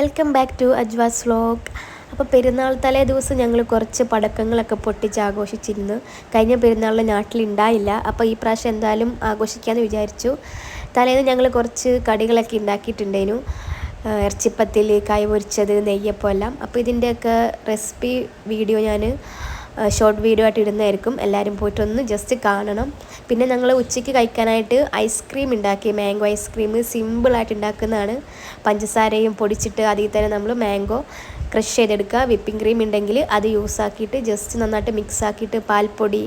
Welcome back to Ajwa's vlog അപ്പോൾ പെരുന്നാൾ തലേ ദിവസം ഞങ്ങൾ കുറച്ച് പടക്കങ്ങളൊക്കെ പൊട്ടിച്ച് ആഘോഷിച്ചിരുന്നു. കഴിഞ്ഞ പെരുന്നാളിൽ നാട്ടിലുണ്ടായില്ല അപ്പോൾ ഈ പ്രാവശ്യം എന്തായാലും ആഘോഷിക്കാമെന്ന് വിചാരിച്ചു. തലേന്ന് ഞങ്ങൾ കുറച്ച് കടികളൊക്കെ ഉണ്ടാക്കിയിട്ടുണ്ടായിരുന്നു ആ, ഇറച്ചിപ്പത്തിൽ കായ് പൊരിച്ചത് നെയ്യപ്പം എല്ലാം. അപ്പോൾ ഇതിന്റെയൊക്കെ റെസിപ്പി വീഡിയോ ഞാൻ ഷോർട്ട് വീഡിയോ ആയിട്ട് ഇടുന്നതായിരിക്കും. എല്ലാവരും പോയിട്ടൊന്ന് ജസ്റ്റ് കാണണം. പിന്നെ ഞങ്ങൾ ഉച്ചയ്ക്ക് കഴിക്കാനായിട്ട് ഐസ്ക്രീം ഉണ്ടാക്കി മാംഗോ ഐസ്ക്രീം സിമ്പിളായിട്ട് ഉണ്ടാക്കുന്നതാണ് പഞ്ചസാരയും പൊടിച്ചിട്ട് അതിൽ തന്നെ നമ്മൾ മാംഗോ ക്രഷ് ചെയ്തെടുക്കുക. വിപ്പിംഗ് ക്രീം ഉണ്ടെങ്കിൽ അത് യൂസ് ആക്കിയിട്ട് ജസ്റ്റ് നന്നായിട്ട് മിക്സ് ആക്കിയിട്ട് പാൽപ്പൊടി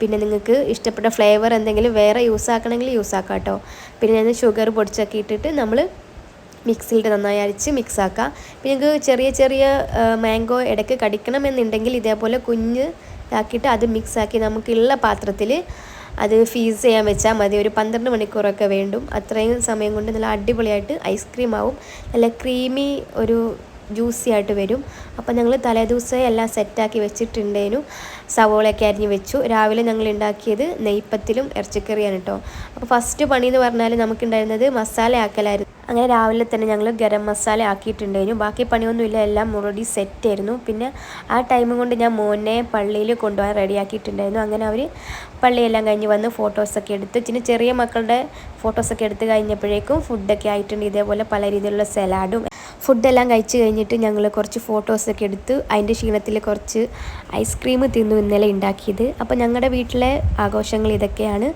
പിന്നെ നിങ്ങൾക്ക് ഇഷ്ടപ്പെട്ട ഫ്ലേവർ എന്തെങ്കിലും വേറെ യൂസ് ആക്കണമെങ്കിൽ യൂസ് ആക്കാം കേട്ടോ. പിന്നെ ഞാൻ ഷുഗർ പൊടിച്ചൊക്കെ ഇട്ടിട്ട് നമ്മൾ മിക്സിയിലിട്ട് നന്നായി അരിച്ച് മിക്സാക്കുക പിന്നെ നിങ്ങൾക്ക് ചെറിയ ചെറിയ മാംഗോ ഇടയ്ക്ക് കടിക്കണമെന്നുണ്ടെങ്കിൽ ഇതേപോലെ കുഞ്ഞ് ഇതാക്കിയിട്ട് അത് മിക്സാക്കി നമുക്കുള്ള പാത്രത്തിൽ അത് ഫീസ് ചെയ്യാൻ വെച്ചാൽ മതി. ഒരു പന്ത്രണ്ട് മണിക്കൂറൊക്കെ വേണ്ടും. അത്രയും സമയം കൊണ്ട് നല്ല അടിപൊളിയായിട്ട് ഐസ്ക്രീം ആവും നല്ല ക്രീമി ഒരു ജ്യൂസി ആയിട്ട് വരും. അപ്പോൾ ഞങ്ങൾ തലേദിവസം എല്ലാം സെറ്റാക്കി വെച്ചിട്ടുണ്ടേനു. സവോളയൊക്കെ അരിഞ്ഞ് വെച്ചു. രാവിലെ ഞങ്ങൾ ഉണ്ടാക്കിയത് നെയ്പ്പത്തിലും ഇറച്ചിക്കറിയാണ് കേട്ടോ അപ്പോൾ ഫസ്റ്റ് പണി എന്ന് പറഞ്ഞാൽ നമുക്കുണ്ടായിരുന്നത് മസാല ആക്കലായിരുന്നു അങ്ങനെ രാവിലെ തന്നെ ഞങ്ങൾ ഗരം മസാല ആക്കിയിട്ടുണ്ടായിരുന്നു. ബാക്കി പണിയൊന്നുമില്ല എല്ലാം ഓൾറെഡി സെറ്റായിരുന്നു പിന്നെ ആ ടൈം കൊണ്ട് ഞാൻ മോനെ പള്ളിയിൽ കൊണ്ടുപോകാൻ റെഡിയാക്കിയിട്ടുണ്ടായിരുന്നു അങ്ങനെ അവർ പള്ളിയെല്ലാം കഴിഞ്ഞ് വന്ന് ഫോട്ടോസൊക്കെ എടുത്ത് പിന്നെ ചെറിയ മക്കളുടെ ഫോട്ടോസൊക്കെ എടുത്ത് കഴിഞ്ഞപ്പോഴേക്കും ഫുഡൊക്കെ ആയിട്ടുണ്ട്. ഇതേപോലെ പല രീതിയിലുള്ള സലാഡും ഫുഡെല്ലാം കഴിച്ച് കഴിഞ്ഞിട്ട് ഞങ്ങൾ കുറച്ച് ഫോട്ടോസൊക്കെ എടുത്ത് അതിന്റെ ക്ഷീണത്തിൽ കുറച്ച് ഐസ്ക്രീം തിന്നു ഇന്നലെ ഉണ്ടാക്കിയത്. അപ്പോൾ ഞങ്ങളുടെ വീട്ടിലെ ആഘോഷങ്ങൾ ഇതൊക്കെയാണ്.